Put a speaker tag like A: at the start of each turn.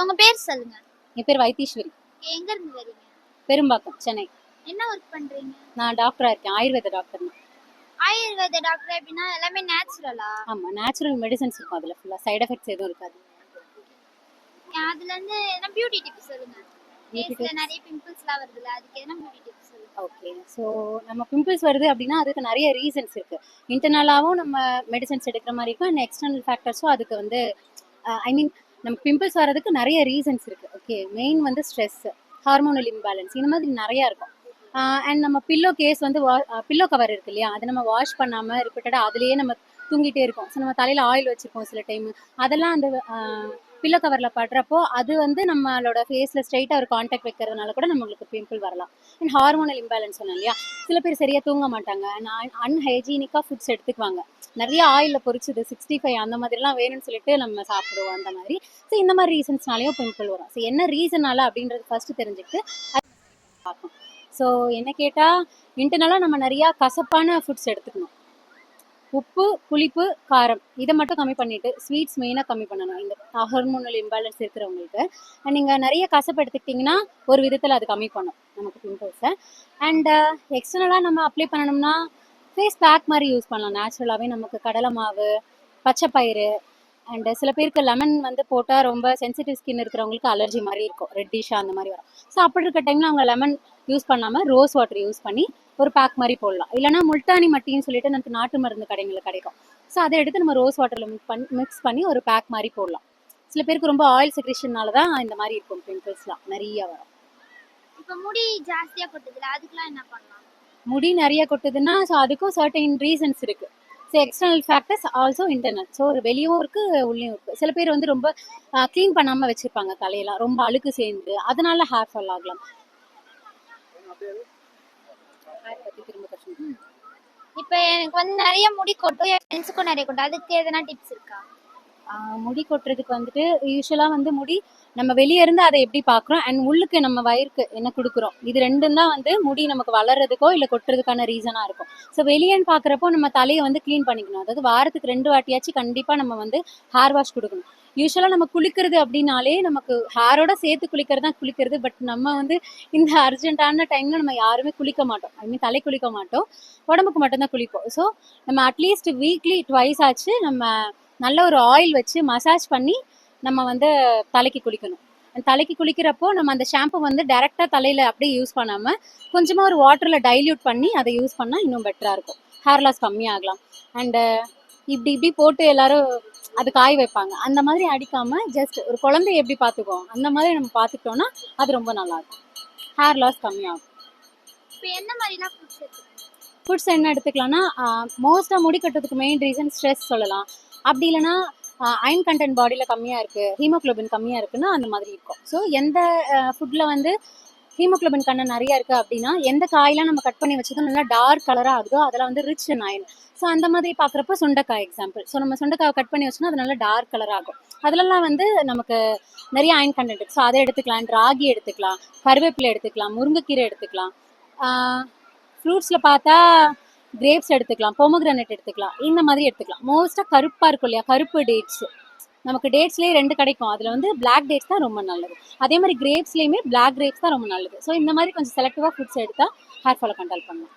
A: உங்க பேர் சொல்லுங்க.
B: என் பேர் வைத்தீஸ்வரி.
A: எங்க இருந்து வரீங்க?
B: பெரும்பாக்கம் சென்னை.
A: என்ன ஒர்க் பண்றீங்க?
B: நான் டாக்டராக இருக்கேன். ஆயுர்வேத டாக்டர்
A: ஆயுர்வேத டாக்டர் அப்படின்னா எல்லாமே நேச்சுரலா
B: ஆமாம் நேச்சுரல் மெடிசன்ஸ் இருக்கும் அதில் ஃபுல்லாக சைடு எஃபெக்ட்ஸ் எதுவும் இருக்காது.
A: அதுல இருந்து என்ன பியூட்டி டிப்ஸ் சொல்லுங்க. ஃபேஸ்ல நிறைய பிம்பிள்ஸ்லாம் வருதுல அதுக்கு என்ன பியூட்டி டிப்ஸ்
B: ஓகே ஸோ நம்ம பிம்பிள்ஸ் வருது அப்படின்னா அதுக்கு நிறைய ரீசன்ஸ் இருக்குது இன்டர்னலாகவும் நம்ம மெடிசன்ஸ் எடுக்கிற மாதிரி இருக்கும் அண்ட் எக்ஸ்டர்னல் ஃபேக்டர்ஸும் அதுக்கு வந்து ஐ மீன் நம்ம பிம்பிள்ஸ் வர்றதுக்கு நிறைய ரீசன்ஸ் இருக்குது ஓகே மெயின் வந்து ஸ்ட்ரெஸ் ஹார்மோனல் இம்பேலன்ஸ் இந்த மாதிரி நிறையா இருக்கும். அண்ட் நம்ம பில்லோ கேஸ் வந்து வா பில்லோ கவர் இருக்கு இல்லையா? அதை நம்ம வாஷ் பண்ணாமல் ரிப்பீட்டடாக அதுலேயே நம்ம தூங்கிட்டே இருக்கோம் ஸோ நம்ம தலையில் ஆயில் வச்சுருப்போம் சில டைம் அதெல்லாம் அந்த பில்லோ கவரில் படுறப்போ அது வந்து நம்மளோட ஃபேஸில் ஸ்ட்ரைட்டாக ஒரு காண்டாக்ட் வைக்கிறதுனால கூட நம்மளுக்கு பிம்பிள் வரலாம். அண்ட் ஹார்மோனல் இம்பேலன்ஸ் சொன்னேன் இல்லையா? சில பேர் சரியாக தூங்க மாட்டாங்க. அண்ட் அன்ஹைஜீனிக்காக ஃபுட்ஸ் எடுத்துக்குவாங்க. நிறைய ஆயிலில் பொரிச்சது சிக்ஸ்டி ஃபைவ் அந்த மாதிரிலாம் வேணும்னு சொல்லிட்டு நம்ம சாப்பிடுவோம் அந்த மாதிரி. ஸோ இந்த மாதிரி ரீசன்ஸ்னாலேயும் பிம்பிள் வரும். ஸோ என்ன ரீசனால அப்படின்றது ஃபஸ்ட்டு தெரிஞ்சுக்கிட்டு பார்ப்போம். பார்க்கணும் ஸோ என்ன கேட்டால் இன்டர்னலாக நம்ம நிறையா கசப்பான ஃபுட்ஸ் எடுத்துக்கணும். உப்பு புளிப்பு காரம். இதை மட்டும் கம்மி பண்ணிட்டு ஸ்வீட்ஸ் மெயினாக கம்மி பண்ணணும். இந்த ஹார்மோனல் இம்பேலன்ஸ் இருக்கிறவங்களுக்கு. அண்ட் நீங்கள் நிறைய கசப்பு எடுத்துக்கிட்டிங்கன்னா ஒரு விதத்தில் அது கம்மி பண்ணும் நமக்கு பிம்பிள்ஸை அண்ட் எக்ஸ்டர்னலாக நம்ம அப்ளை பண்ணணும்னா ஃபேஸ் பேக் மாதிரி யூஸ் பண்ணலாம். நேச்சுரலாகவே நமக்கு கடலை மாவு பச்சைப்பயிறு அண்டு சில பேருக்கு லெமன் வந்து போட்டால் ரொம்ப சென்சிட்டிவ் ஸ்கின் இருக்கிறவங்களுக்கு அலர்ஜி மாதிரி இருக்கும். ரெட்டிஷாக அந்த மாதிரி வரும். ஸோ அப்படி இருக்க டைமில் அவங்க லெமன் யூஸ் பண்ணாமல் ரோஸ் வாட்டர் யூஸ் பண்ணி ஒரு பேக் மாதிரி போடலாம். இல்லைனா முல்டானி மட்டின்னு சொல்லிட்டு நமக்கு நாட்டு மருந்து கடைகளில் கிடைக்கும். ஸோ அதை எடுத்து நம்ம ரோஸ் வாட்டரில் மிக்ஸ் பண்ணி மிக்ஸ் பண்ணி ஒரு பேக் மாதிரி போடலாம். சில பேருக்கு ரொம்ப ஆயில் செக்ரேஷனால தான் இந்த மாதிரி இருக்கும் பிம்பிள்ஸ்லாம் நிறைய வரும்.
A: இப்ப முடி ஜாஸ்தியா கொட்டுதுல அதுக்கெல்லாம் என்ன பண்ணலாம்?
B: முடி நிறைய கொட்டுதுன்னா ஸோ அதுக்கும் சர்டைன் ரீசன்ஸ் இருக்கு. So external factors also internal so ஒரு வெளியும் இருக்கு உள்ளேயும் இருக்கு. சில பேர் வந்து ரொம்ப க்ளீன் பண்ணாம வச்சிருப்பாங்க தலையெல்லாம். ரொம்ப அழுக்கு சேர்ந்து அதனால ஹேர் ஃபால் ஆகலாம்.
A: இப்ப எனக்கு வந்து நிறைய முடி கொட்டும். என் ஃப்ரெண்ட்ஸுக்கும் நிறைய கொட்டும். அதுக்கு எதனா டிப்ஸ் இருக்கா?
B: ஆஹ் முடி கொட்டுறதுக்கு வந்துட்டு யூஸ்வலாக வந்து முடி நம்ம வெளியே இருந்து அதை எப்படி பார்க்குறோம் அண்ட் உள்ளுக்கு நம்ம வயிறுக்கு என்ன கொடுக்குறோம்? இது ரெண்டும் தான் வந்து முடி நமக்கு வளர்றதுக்கோ இல்லை கொட்டுறதுக்கான ரீசனாக இருக்கும். ஸோ வெளியேன்னு பார்க்குறப்போ நம்ம தலையை வந்து க்ளீன் பண்ணிக்கணும். அதாவது வாரத்துக்கு ரெண்டு வாட்டியாச்சும் கண்டிப்பாக நம்ம வந்து ஹேர் வாஷ் கொடுக்கணும். யூஸ்வலாக நம்ம குளிக்கிறது அப்படின்னாலே நமக்கு ஹேரோட சேர்த்து குளிக்கிறது தான் குளிக்கிறது. பட் நம்ம வந்து இந்த அர்ஜென்ட்டான டைமில் நம்ம யாருமே குளிக்க மாட்டோம். ஐ மீன் தலை குளிக்க மாட்டோம். உடம்புக்கு மட்டும்தான் குளிப்போம். ஸோ நம்ம அட்லீஸ்ட் வீக்லி ட்வைஸ் ஆச்சு நம்ம நல்ல ஒரு ஆயில் வச்சு மசாஜ் பண்ணி நம்ம வந்து தலைக்கு குளிக்கணும். தலைக்கு குளிக்கிறப்போ நம்ம அந்த ஷாம்பு வந்து டைரெக்டாக தலையில் அப்படியே யூஸ் பண்ணாமல் கொஞ்சமாக ஒரு வாட்டரில் டைல்யூட் பண்ணி அதை யூஸ் பண்ணால் இன்னும் பெட்டராக இருக்கும். Hair loss கம்மியாகலாம். அண்டு இப்படி இப்படி போட்டு எல்லோரும் அது காய வைப்பாங்க. அந்த மாதிரி அடிக்காமல் ஜஸ்ட் ஒரு குழந்தைய எப்படி பார்த்துக்குவோம் அந்த மாதிரி நம்ம பார்த்துக்கிட்டோம்னா அது ரொம்ப நல்லாயிருக்கும். ஹேர் லாஸ் கம்மியாகும்.
A: இப்ப என்ன மாதிரிலாம் ஃபுட்ஸ்
B: என்ன எடுத்துக்கலாம்னா மோஸ்ட்டாக முடி கட்டுறதுக்கு மெயின் ரீசன் ஸ்ட்ரெஸ் சொல்லலாம். அப்படி இல்லைன்னா அயன் கண்டென்ட் பாடியில் கம்மியாக இருக்குது ஹீமோக்ளோபின் கம்மியாக இருக்குன்னா அந்த மாதிரி இருக்கும். ஸோ எந்த ஃபுட்டில் வந்து ஹீமோக்ளோபின் கண்ணை நிறைய இருக்குது அப்படின்னா எந்த காயெல்லாம் நம்ம கட் பண்ணி வச்சதும் நல்லா டார்க் கலராக ஆகுதோ அதில் வந்து ரிச் இன் அயன் ஸோ அந்த மாதிரி பார்க்குறப்ப சுண்டைக்காய் எக்ஸாம்பிள் ஸோ நம்ம சுண்டைக்காய் கட் பண்ணி வச்சோன்னா அது நல்லா டார்க் கலர் ஆகும். அதிலலாம் வந்து நமக்கு நிறைய அயன் கண்டென்ட் இருக்குது ஸோ அதை எடுத்துக்கலாம் ராகி எடுத்துக்கலாம் கருவேப்பிலை எடுத்துக்கலாம் முருங்கைக்கீரை எடுத்துக்கலாம். ஃப்ரூட்ஸில் பார்த்தா கிரேப்ஸ் எடுத்துக்கலாம் பொமோகிரானட் எடுத்துக்கலாம் இந்த மாதிரி எடுத்துக்கலாம். மோஸ்ட்டாக கருப்பாக இருக்கும் இல்லையா? கருப்பு டேட்ஸ் நமக்கு டேட்ஸ்லேயே ரெண்டு கிடைக்கும். அதில் வந்து பிளாக் டேட்ஸ் தான் ரொம்ப நல்லது. அதே மாதிரி கிரேப்ஸ்லேயுமே பிளாக் கிரேப்ஸ் தான் ரொம்ப நல்லது. ஸோ இந்த மாதிரி கொஞ்சம் செலக்டிவாக ஃபுட்ஸ் எடுத்தால் ஹேர் ஃபாலை கண்ட்ரோல் பண்ணலாம்.